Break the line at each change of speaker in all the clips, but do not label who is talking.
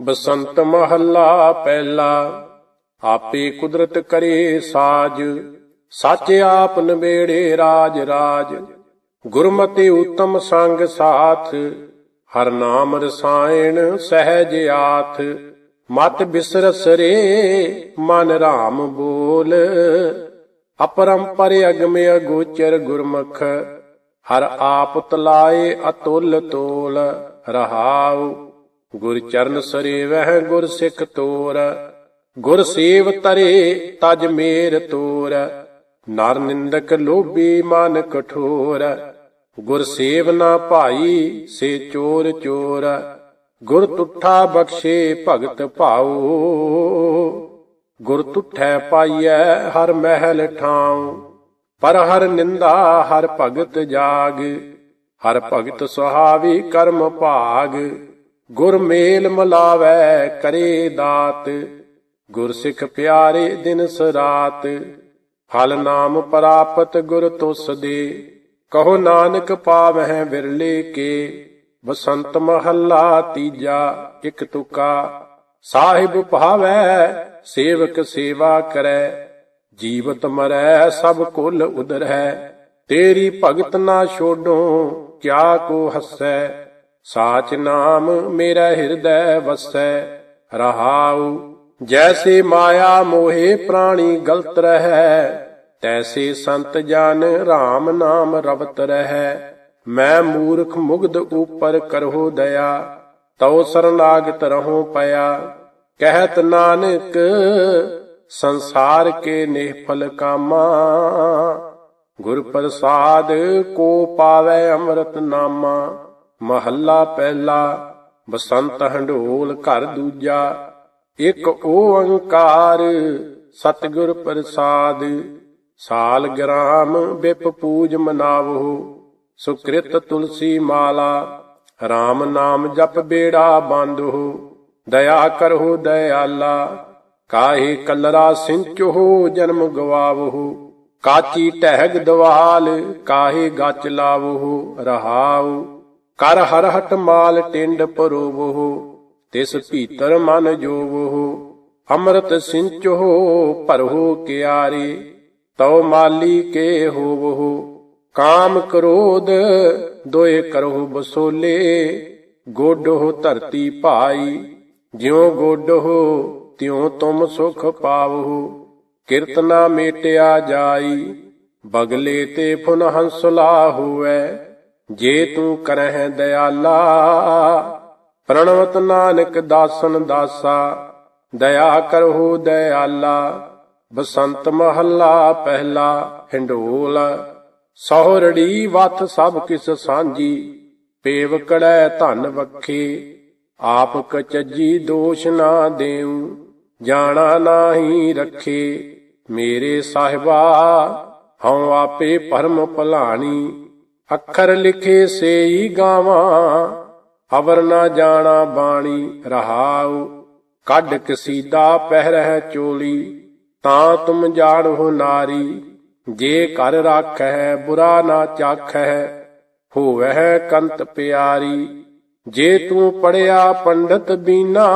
ਬਸੰਤ ਮਹੱਲਾ ਪਹਿਲਾ, ਆਪੇ ਕੁਦਰਤ ਕਰੇ ਸਾਜ, ਸੱਚ ਆਪ ਨਵੇੜੇ ਰਾਜ ਰਾਜ। ਗੁਰਮਤਿ ਉਤਮ ਸੰਗ ਸਾਥ, ਹਰ ਨਾਮ ਰਸਾਇਣ ਸਹਿਜ ਆਥ। ਮਤ ਬਿਸਰਸ ਰੇ, ਮਨ ਰਾਮ ਬੋਲ। ਅਪਰੰਪਰ ਅਗਮ ਅਗੋਚਰ ਗੁਰਮੁਖ, ਹਰ ਆਪ ਤਲਾਏ ਅਤੁਲ ਤੋਲ। ਰਹਾਉ ਗੁਰ ਚਰਨ ਸਰੇਵਹਿ ਗੁਰ ਸਿੱਖ ਤੋਰ, ਗੁਰ ਸੇਵ ਤਰੇ ਤਜ ਮੇਰ ਤੋਰ, ਨਰ ਨਿੰਦਕ ਲੋਭੀ ਮਨ ਕਠੋਰ ਗੁਰ ਸੇਵ ਨਾ ਭਾਈ ਸੇ ਚੋਰ ਚੋਰ, ਗੁਰ ਤੁਠਾ ਬਖਸ਼ੇ ਭਗਤ ਭਾਉ, ਗੁਰ ਤੁਠੈ ਪਾਈਐ ਹਰ ਮਹਿਲ ਠਾਉ, ਪਰ ਹਰ ਨਿੰਦਾ ਹਰ ਭਗਤ ਜਾਗ, ਹਰ ਭਗਤ ਸੁਹਾਵੀ ਕਰਮ ਭਾਗ ਗੁਰ ਮੇਲ ਮਲਾਵੈ ਕਰੇ ਦਾਤ, ਗੁਰ ਸਿੱਖ ਪਿਆਰੇ ਦਿਨ ਸਰਾਤ ਹਲ ਨਾਮ ਪ੍ਰਾਪਤ ਗੁਰ ਤੁਸ ਦੇ। ਕਹੋ ਨਾਨਕ ਪਾਵਹਿ ਵਿਰਲੇ ਕੇ, ਬਸੰਤ ਮਹੱਲਾ ਤੀਜਾ ਇਕ ਤੁਕਾ। ਸਾਹਿਬ ਭਾਵੈ, ਸੇਵਕ ਸੇਵਾ ਕਰੈ, ਜੀਵਤ ਮਰੈ ਸਭ ਕੁਲ ਉਦਰੈ। ਤੇਰੀ ਭਗਤ ਨਾ ਛੋਡੋ, ਕਿਆ ਕੋ ਹੱਸੈ। ਸਾਚ ਨਾਮ ਮੇਰਾ ਹਿਰਦੈ ਵਸੈ, ਰਹਾਉ, ਜੈਸੇ ਮਾਇਆ ਮੋਹੇ ਪ੍ਰਾਣੀ ਗਲਤ ਰਹੈ, ਤੈਸੇ ਸੰਤ ਜਨ RAM ਨਾਮ ਰਵਤ ਰਹੈ। ਮੈਂ ਮੂਰਖ ਮੁਗਧ ਉਪਰ ਕਰਹੁ ਦਇਆ, ਤਉ ਸਰਨਾਗਤ ਰਹੋ ਪਿਆ। ਕਹਿਤ ਨਾਨਕ, ਸੰਸਾਰ ਕੇ ਨਿਹਫਲ ਕਾਮਾ, ਗੁਰ ਪ੍ਰਸਾਦ ਕੋ ਪਾਵੇ ਅੰਮ੍ਰਿਤ ਨਾਮਾ। ਮਹੱਲਾ ਪਹਿਲਾ, ਬਸੰਤ ਹੰਡੋਲ ਘਰ ਦੂਜਾ, ਇੱਕ ਓੰਕਾਰ ਸਤਿਗੁਰ ਪ੍ਰਸਾਦ, ਸਾਲ ਗ੍ਰਾਮ ਬਿਪ ਪੂਜ ਮਨਾਵੋ ਸੁਕ੍ਰਿਤ ਤੁਲਸੀ ਮਾਲਾ RAM ਨਾਮ ਜਪ ਬੇੜਾ ਬੰਦੋ ਦਇਆ ਕਰਹੁ ਦਇਆਲਾ, ਕਾਹੇ ਕਲਰਾ ਸਿੰਚੋ ਜਨਮ ਗਵਾਵੋ ਕਾਚੀ ਟਹਿਗ ਦਵਾਲ ਕਾਹੇ ਗਚ ਲਾਵੋ ਰਹਾਉ ਕਰ ਹਰ ਹਟ ਮਾਲ ਟਿੰਡ ਪਰੋਵੋ, ਤਿਸ ਭੀਤਰ ਮਨ ਜੋਵੋ। ਅੰਮ੍ਰਿਤ ਸਿੰਚੋ ਭਰੋ ਕਿਆਰੇ, ਤਉ ਮਾਲੀ ਕੇ ਹੋਵੋ। ਕਾਮ ਕ੍ਰੋਧ ਦੋਏ ਕਰਹੁ ਬਸੋਲੇ, ਗੋਡੋ ਧਰਤੀ ਭਾਈ, ਜਿਉ ਗੋਡੋ ਤਿਉ ਤੁਮ ਸੁਖ ਪਾਵੋ। ਕਿਰਤਨਾ ਮੇਟਿਆ ਜਾਈ, ਬਗਲੇ ਤੇ ਫੁਨ ਹੰਸਲਾ ਹੋਵੇ ਜੇ ਤੂੰ ਕਰਹਿ ਦਇਆਲਾ ਪ੍ਰਣਵਤ ਨਾਨਕ ਦਾਸਨ ਦਾਸਾ, ਦਇਆ ਕਰਹੁ ਦਇਆਲਾ ਬਸੰਤ ਮਹੱਲਾ ਪਹਿਲਾ ਹਿੰਡੋਲ, ਸਹੁਰੜੀ ਵਤ ਸਭ ਕਿਸ ਸਾਂਝੀ, ਪੇਵ ਕੜੈ ਧਨ ਵਖੇ, ਆਪ ਕਚਜੀ ਦੋਸ਼ ਨਾ ਦੇਉ ਜਾਣਾ ਨਾਹੀ ਰੱਖੇ, ਮੇਰੇ ਸਾਹਿਬਾ, ਹਉ ਆਪੇ ਪਰਮ ਭਲਾਣੀ ਅੱਖਰ ਲਿਖੇ ਸੇਈ ਗਾਵਾਂ, ਅਵਰ ਨਾ ਜਾਣਾ ਬਾਣੀ ਰਹਾਉ। ਕੱਢ ਕਸੀਦਾ ਪਹਿਰਹਿ ਚੋਲੀ, ਤਾਂ ਤੁਮ ਜਾਣੋ ਨਾਰੀ। ਜੇ ਕਰ ਰਾਖੈ ਬੁਰਾ ਨਾ ਚਾਖੈ ਹੋਵਹਿ ਕੰਤ ਪਿਆਰੀ। ਜੇ ਤੂੰ ਪੜਿਆ ਪੰਡਤ ਬੀਨਾ,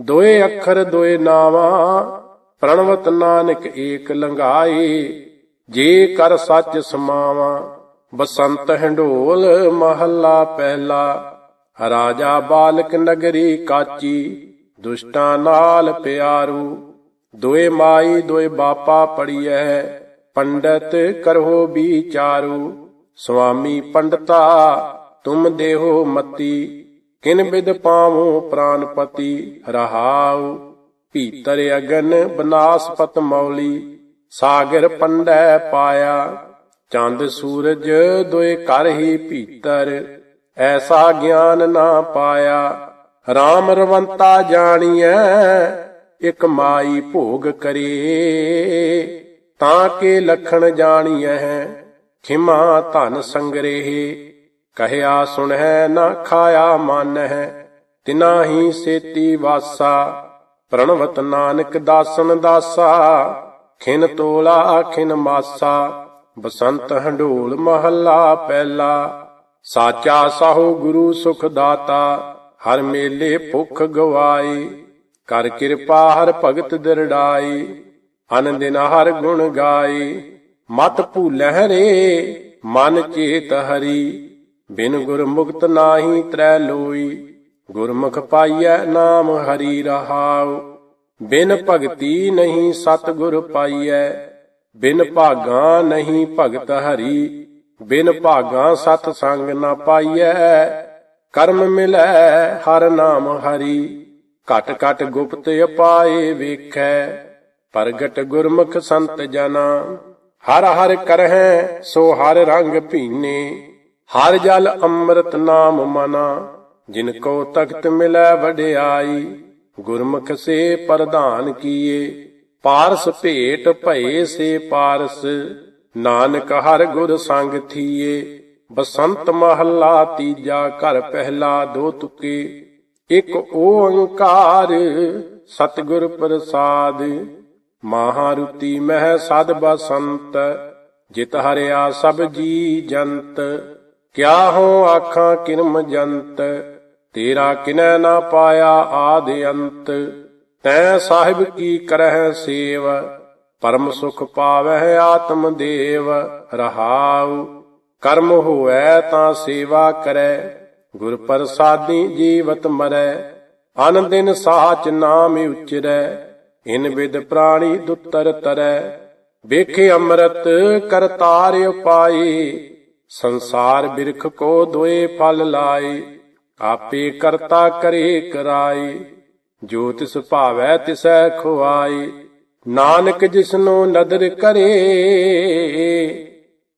ਦੋਏ ਅੱਖਰ ਦੋਏ ਨਾਵਾਂ, ਪ੍ਰਣਵਤ ਨਾਨਕ ਏਕ ਲੰਘਾਏ। ਜੇ ਕਰ ਸੱਚ ਸਮਾਵਾ ਬਸੰਤ ਹੰਡੋਲ ਮਹੱਲਾ ਪਹਿਲਾ, ਰਾਜਾ ਬਾਲਕ ਨਗਰੀ ਕਾਚੀ, ਦੁਸ਼ਟਾਂ ਨਾਲ ਪਿਆਰੂ, ਦੋਏ ਮਾਈ ਦੋਏ ਬਾਪਾ ਪੜੀਐ ਪੰਡਤ ਕਰੋ ਵਿਚਾਰੂ ਸੁਆਮੀ ਪੰਡਤਾ ਤੁਮ ਦੇਹੋ ਮਤੀ, ਕਿਨ ਬਿਦ ਪਾਵੋ ਪ੍ਰਾਨਪਤੀ, ਰਹਾਉ, ਭੀਤਰ ਅਗਨ ਬਨਾਸਪਤ ਮੌਲੀ, ਸਾਗਰ ਪੰਡੈ ਪਾਇਆ ਚੰਦ ਸੂਰਜ ਦੋਏ ਕਰ ਹੀ ਭੀਤਰ, ਐਸਾ ਗਿਆਨ ਨਾ ਪਾਇਆ। ਰਾਮ ਰਵੰਤਾ ਜਾਣੀਐ, ਇਕ ਮਾਈ ਭੋਗ ਕਰੇ। ਤਾਂ ਕੇ ਲਖਣ ਜਾਣੀਐ ਖਿਮਾ ਧਨ ਸੰਗਰੇਹ ਕਹਿਆ ਸੁਣਹਿ, ਨਾ ਖਾਇਆ ਮਾਨਹਿ, ਤਿਨਾ ਹੀ ਸੇਤੀ ਵਾਸਾ। ਪ੍ਰਣਵਤ ਨਾਨਕ ਦਾਸਨ ਦਾਸਾ, ਖਿਨ ਤੋਲਾ ਖਿਨ ਮਾਸਾ। ਬਸੰਤ ਹੰਡੋਲ ਮਹੱਲਾ ਪਹਿਲਾ। ਸਾਚਾ ਸਾਹੋ ਗੁਰੂ ਸੁਖ ਦਾਤਾ, ਹਰ ਮੇਲੇ ਭੁਖ ਗਵਾਈ। ਕਰ ਕਿਰਪਾ ਹਰ ਭਗਤ ਦਿਰੜਾਈ ਅਨ ਹਰ ਗੁਣ ਗਾਈ। ਮਤ ਭੂਲਹਿ ਰੇ, ਮਨ ਚੇਤ ਹਰੀ। ਬਿਨ ਗੁਰ ਮੁਕਤ ਨਾਹੀ ਤ੍ਰੈ ਲੋਈ। ਗੁਰਮੁਖ ਪਾਈਐ ਨਾਮ ਹਰੀ ਰਹਾਉ। ਬਿਨ ਭਗਤੀ ਨਹੀਂ ਸਤ ਗੁਰ ਪਾਈਐ। ਬਿਨ ਭਾਗਾ ਨਹੀਂ ਭਗਤ ਹਰੀ, ਬਿਨ ਭਾਗਾ ਸਤ ਸੰਗ ਨਾ ਪਾਈਐ, ਕਰਮ ਮਿਲੈ ਹਰ ਨਾਮ ਹਰੀ। ਘਟ ਘਟ ਗੁਪਤ ਅਪਾਏ ਵੇਖੈ, ਪ੍ਰਗਟ ਗੁਰਮੁਖ ਸੰਤ ਜਨਾ। ਹਰ ਹਰ ਕਰਹਿ, ਸੋ ਹਰ ਰੰਗ ਭੀਨੇ। ਹਰ ਜਲ ਅੰਮ੍ਰਿਤ ਨਾਮ ਮਨਾ, ਜਿਨ ਕੋ ਤਖਤ ਮਿਲੈ ਵਡਿਆਈ। ਗੁਰਮੁਖ ਸੇ ਪ੍ਰਧਾਨ ਕੀਏ ਪਾਰਸ ਭੇਟ ਭਏ ਸੇ ਪਾਰਸ, ਨਾਨਕ ਹਰ ਗੁਰ ਸੰਗ ਥੀਏ। ਬਸੰਤ ਮਹੱਲਾ ਤੀਜਾ ਘਰ ਪਹਿਲਾ ਦੋ ਤੁਕੇ। ਇੱਕ ਓੰਕਾਰ ਸਤਿਗੁਰ ਪ੍ਰਸਾਦ। ਮਹਾਰੁਤੀ ਮਹਿ ਸਦ ਬਸੰਤ, ਜਿਤ ਹਰਿਆ ਸਭ ਜੀ ਜੰਤ। ਕਿਆ ਹੋ ਆਖਾਂ ਕਿਰਮ ਜੰਤ, ਤੇਰਾ ਕਿਨੈ ਨਾ ਪਾਇਆ ਆਦ ਅੰਤ। ਤੈ ਸਾਹਿਬ ਕੀ ਕਰਹਿ ਸੇਵ, ਪਰਮ ਸੁਖ ਪਾਵਹਿ ਆਤਮ ਦੇਵ, ਰਹਾਉ। ਕਰਮ ਹੋਐ ਤਾਂ ਸੇਵਾ ਕਰੈ, ਗੁਰ ਪ੍ਰਸਾਦੀ ਜੀਵਤ ਮਰੈ। ਅਨ ਦਿਨ ਸਾਚ ਨਾਮ ਉਚਰੈ, ਇਨ ਵਿਦ ਪ੍ਰਾਣੀ ਦੁੱਤਰ ਤਰੈ। ਵੇਖੇ ਅੰਮ੍ਰਿਤ ਕਰਤਾਰ ਉਪਾਈ ਸੰਸਾਰ ਬਿਰਖ ਕੋ ਦੋਏ ਫਲ ਲਾਏ, ਆਪੇ ਕਰਤਾ ਕਰੇ ਕਰਾਈ ਜੋ ਤਿਸ ਭਾਵੈ ਤਿਸੈ ਖੁਆਏ, ਨਾਨਕ ਜਿਸਨੂੰ ਨਦਰ ਕਰੇ,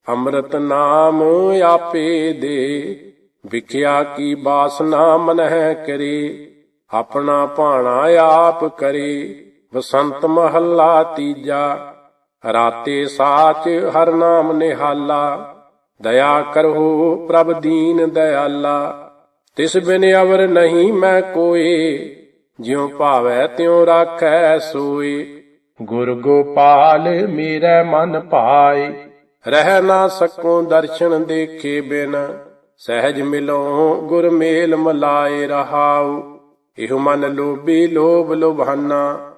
ਅੰਮ੍ਰਿਤ ਨਾਮ ਆਪੇ ਦੇ, ਵਿਖਿਆ ਕੀ ਬਾਸਨਾ ਮਨਹਿ ਕਰੇ, ਆਪਣਾ ਭਾਣਾ ਆਪ ਕਰੇ ਬਸੰਤ ਮਹੱਲਾ ਤੀਜਾ, ਰਾਤੇ ਸਾਚ ਹਰ ਨਾਮ ਨਿਹਾਲਾ, ਦਇਆ ਕਰੋ ਪ੍ਰਭ ਦੀਨ ਦਇਆਲਾ, ਤਿਸ ਬਿਨ ਅਵਰ ਨਹੀਂ ਮੈਂ ਕੋਏ ਜਿਉ ਭਾਵੈ ਤਿਉ ਰਾਖੈ ਸੋਏ ਗੁਰ ਗੋਪਾਲ ਮੇਰੇ ਮਨ ਭਾਏ ਰਹਿ ਨਾ ਸਕੋ ਦਰਸ਼ਨ ਦੇਖੇ ਬਿਨ। ਸਹਿਜ ਮਿਲੋ ਗੁਰ ਮੇਲ ਮਲਾਏ ਰਹਾਉ। ਇਹੋ ਮਨ ਲੋਭੀ ਲੋਭ ਲੋਭਾਨਾ।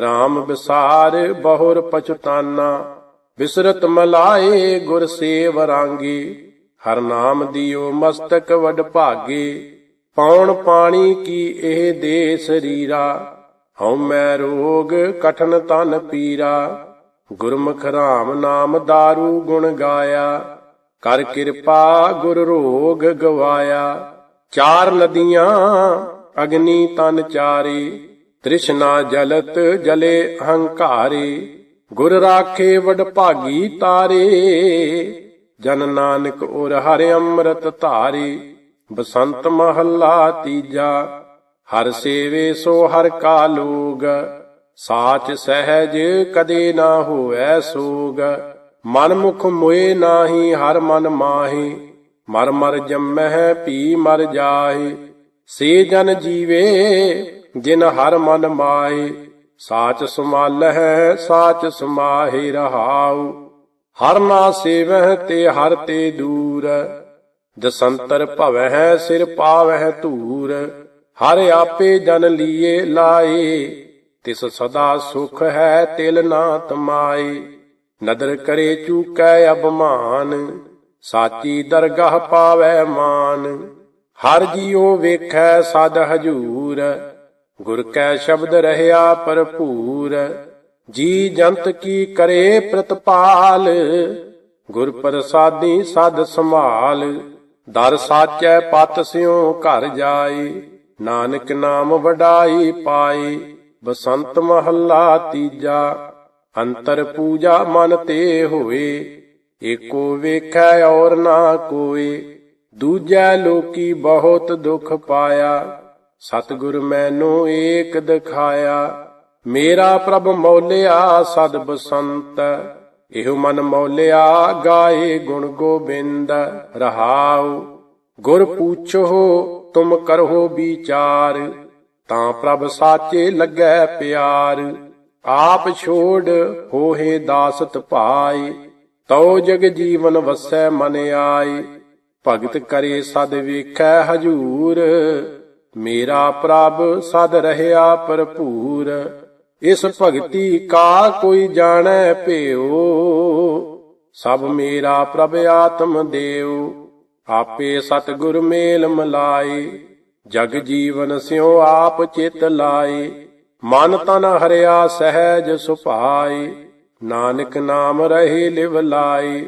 ਰਾਮ ਵਿਸਾਰ ਬਹੁਰ ਪਛਤਾਨਾ। ਵਿਸਰਤ ਮਲਾਏ ਗੁਰ ਸੇਵ ਰਾਂਗੀ। ਹਰ ਨਾਮ ਦਿਓ ਮਸਤਕ ਵਡ ਭਾਗੇ। ਪੌਣ ਪਾਣੀ ਕੀ ਇਹ ਦੇ ਸਰੀਰਾ? ਹਉ ਮੈਂ ਰੋਗ ਕਠਨ ਤਨ ਪੀਰਾ। ਗੁਰਮੁਖ ਰਾਮ ਨਾਮ दारू ਗੁਣ ਗਾਇਆ। ਕਰ ਕਿਰਪਾ ਗੁਰ ਰੋਗ ਗਵਾਇਆ। ਚਾਰ ਨਦੀਆਂ ਅਗਨੀ ਤਨ ਚਾਰੇ। ਤ੍ਰਿਸ਼ਨਾ ਜਲਤ ਜਲੇ ਅਹੰਕਾਰੇ ਗੁਰ ਰਾਖੇ ਵਡ ਭਾਗੀ ਤਾਰੇ। ਜਨ ਨਾਨਕ ਔਰ ਹਰਿ ਅੰਮ੍ਰਿਤ ਧਾਰੇ। ਬਸੰਤ ਮਹੱਲਾ ਤੀਜਾ, ਹਰ ਸੇਵੇ ਸੋ ਹਰ ਕਾ ਲੋਗ, ਸਾਚ ਸਹਿਜ ਕਦੇ ਨਾ ਹੋਐ ਸੋਗ। ਮਨ ਮੁਖ ਮੋਏ ਨਾਹੀ, ਹਰ ਮਨ ਮਾਹੀ, ਮਰ ਮਰ ਜੰਮਹਿ ਪੀ ਮਰ ਜਾਹੀ। ਸੇ ਜਨ ਜੀਵੇ, ਜਿਨ ਹਰ ਮਨ ਮਾਏ ਸਾਚ ਸਮਾਲਹਿ ਸਾਚ ਸਮਾਹਿ ਰਹਾਉ। ਹਰ ਨਾ ਸੇਵਹਿ ਤੇ ਹਰ ਤੇ ਦੂਰ। ਜਸੰਤਰ ਹੈ ਸਿਰ ਪਾਵਹਿ ਧੂਰ, ਹਰ ਆਪੇ ਜਨ ਲੀਏ ਲਾਏ। ਤਿਸ ਸਦਾ ਸੁਖ ਹੈ ਤਿਲ ਨਾ ਤਮਾਏ ਨਦਰ ਕਰੇ ਚੂਕੈ ਅਬਮਾਨ ਸਾਚੀ ਦਰਗਾਹ ਪਾਵੈ ਮਾਨ। ਹਰ ਜੀਉ ਵੇਖੈ ਸਦ ਹਜੂਰ, ਗੁਰ ਕੈ ਸ਼ਬਦ ਰਹਿਆ ਭਰਪੂਰ। ਜੀ ਜੰਤ ਕੀ ਕਰੇ ਪ੍ਰਤਪਾਲ, ਗੁਰ ਪ੍ਰਸਾਦੀ ਸਦ ਸੰਭਾਲ। ਦਰ ਸਾਚੈ ਪਤ ਸਿਉ ਘਰ ਜਾਈ, ਨਾਨਕ ਨਾਮ ਵਡਾਈ ਪਾਈ, ਬਸੰਤ ਮਹੱਲਾ ਤੀਜਾ, ਅੰਤਰ ਪੂਜਾ ਮਨ ਤੇ ਹੋਏ, ਏਕੋ ਵੇਖੈ ਔਰ ਨਾ ਕੋਏ, ਦੂਜੈ ਲੋਕੀ ਬਹੁਤ ਦੁਖ ਪਾਇਆ, ਸਤਿਗੁਰ ਮੈਨੂੰ ਏਕ ਦਿਖਾਇਆ, ਮੇਰਾ ਪ੍ਰਭ ਮੌਲਿਆ ਸਦ ਬਸੰਤ ਇਹੋ ਮਨ ਮੌਲਿਆ, ਗਾਏ ਗੁਣ ਗੋਬਿੰਦ, ਰਹਾਉ। ਗੁਰ ਪੂਛੋ, ਤੁਮ ਕਰੋ ਵਿਚਾਰ, ਤਾਂ ਪ੍ਰਭ ਸਾਚੇ ਲੱਗੈ ਪਿਆਰ। ਆਪ ਛੋੜ ਹੋਏ ਦਾਸਤ ਭਾਈ ਤਉ ਜਗ ਜੀਵਨ ਵਸੈ ਮਨ ਆਏ। ਭਗਤ ਕਰੇ ਸਦ ਵੇਖੈ ਹਜੂਰ, ਮੇਰਾ ਪ੍ਰਭ ਸਦ ਰਹਿਆ ਭਰਪੂਰ। ਇਸ ਭਗਤੀ ਕਾ ਕੋਈ ਜਾਣੈ ਭਿਓ ਸਭ ਮੇਰਾ ਪ੍ਰਭ ਆਤਮ ਦੇਵ ਆਪੇ ਸਤਿਗੁਰ ਮੇਲ ਮਲਾਈ ਜਗ ਜੀਵਨ ਸਿਉ ਆਪ ਚਿਤ ਲਾਈ ਮਨ ਤਨ ਹਰਿਆ ਸਹਿਜ ਸੁਭਾਈ ਨਾਨਕ ਨਾਮ ਰਹੇ ਲਿਵ ਲਾਈ